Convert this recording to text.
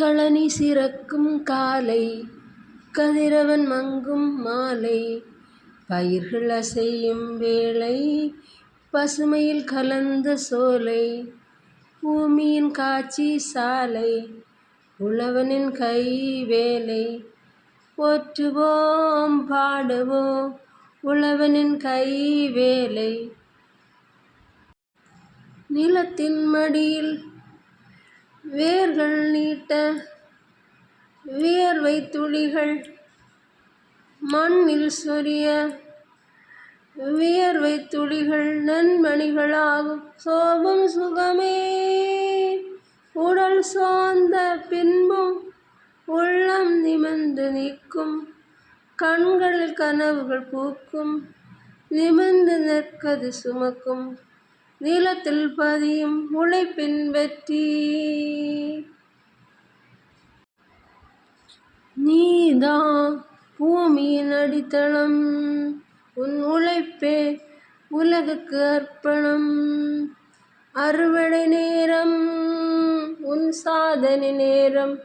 களனி சிறக்கும் காலை கதிரவன் மங்கும் மாலை. பயிர்கள் அசையும் வேளை பசுமையில் கலந்த சோலை. பூமியின் காட்சி சாலை உழவனின் கை வேலை. போற்றுவோம் பாடுவோம் உழவனின் கை வேலை. நிலத்தின் மடியில் வேர்கள் நீட்ட வியர்வை துளிகள் மண்ணில் சொரிய வியர்வை துளிகள் நன்மணிகளாகும். சோபம் சுகமே. உடல் சோர்ந்த பின்பும் உள்ளம் நிமிர்ந்து நிற்கும். கண்களில் கனவுகள் பூக்கும். நிமிர்ந்து நிற்கது சுமக்கும். நிலத்தில் பதியும் உழைப்பின் வெற்றி நீதான் பூமியின் அடித்தளம் உன் உழைப்பே உலகுக்கு அர்ப்பணம். அறுவடை நேரம் உன் சாதனை நேரம்